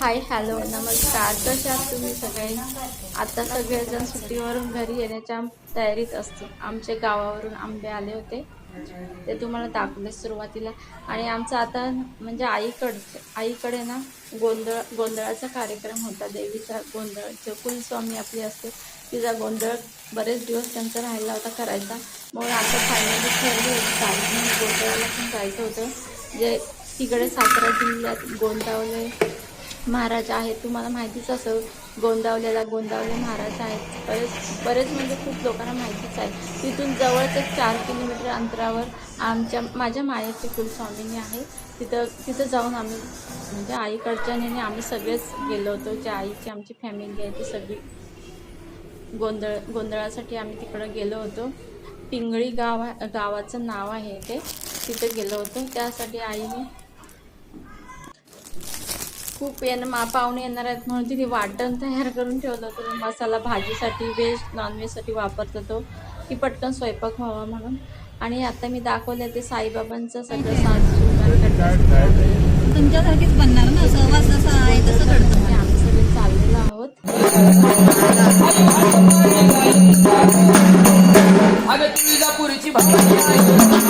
Hi hello नमस्कार. कसे आहात तुम्ही सगळे? आता सगळेजण सुट्टीवरून घरी येण्याच्या तयारीत असतील. आमच्या गावावरून आंबे आले होते. ते तुम्हाला दाखवले सुरुवातीला. आणि आमचा आता म्हणजे आईकडचे आईकडे ना गोंधळ गोंधळाचा कार्यक्रम होता. देवीचा गोंधळ. जो कुलस्वामी आपली असते तिचा गोंधळ बरेच दिवस त्यांचा राहिला होता करायचा. मग आता फायनली ठरली. होती गोंधळाला पण जायचं होतं. जे तिकडे सातारा जिल्ह्यात गोंदावले महाराज आहेत. तुम्हाला माहितीच असेल गोंदावलेला गोंदावले महाराज आहेत. बरेच बरेच म्हणजे खूप लोकांना माहितीच आहे. तिथून जवळच एक चार किलोमीटर अंतरावर आमच्या माझ्या मायाचे कुलस्वामिनी आहे. तिथं तिथं जाऊन आम्ही म्हणजे आईकडच्याने आम्ही सगळेच गेलो होतो. ज्या आईची आमची फॅमिली आहे ती सगळी गोंधळ गोंधळासाठी आम्ही तिकडं गेलो होतो. पिंगळी गाव आहे- गावाचं नाव आहे ते. तिथं गेलो होतो. त्यासाठी आईने खूप येणं मा पाहुणे येणार आहेत म्हणून तिने वाटण तयार करून ठेवलं होतं. मसाला भाजीसाठी व्हेज नॉनव्हेजसाठी वापरतो तो की पटकन स्वयंपाक व्हावा म्हणून. आणि आता मी दाखवले ते साईबाबांचं सगळं साज तुमच्यासारखीच बनणार ना सहवास जसा आहे तसं घडतं. आम्ही सगळे चाललेलो आहोत. तुळजापूरची भवानी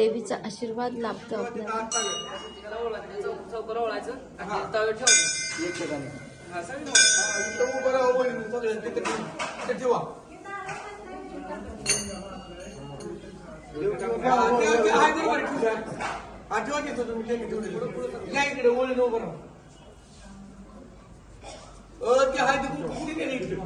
देवीचा आशीर्वाद लाभतो आपल्याला. चौकर तुम्ही या इकडे ओळी उभं राहा अ, ते ते कुठे गेले इकडे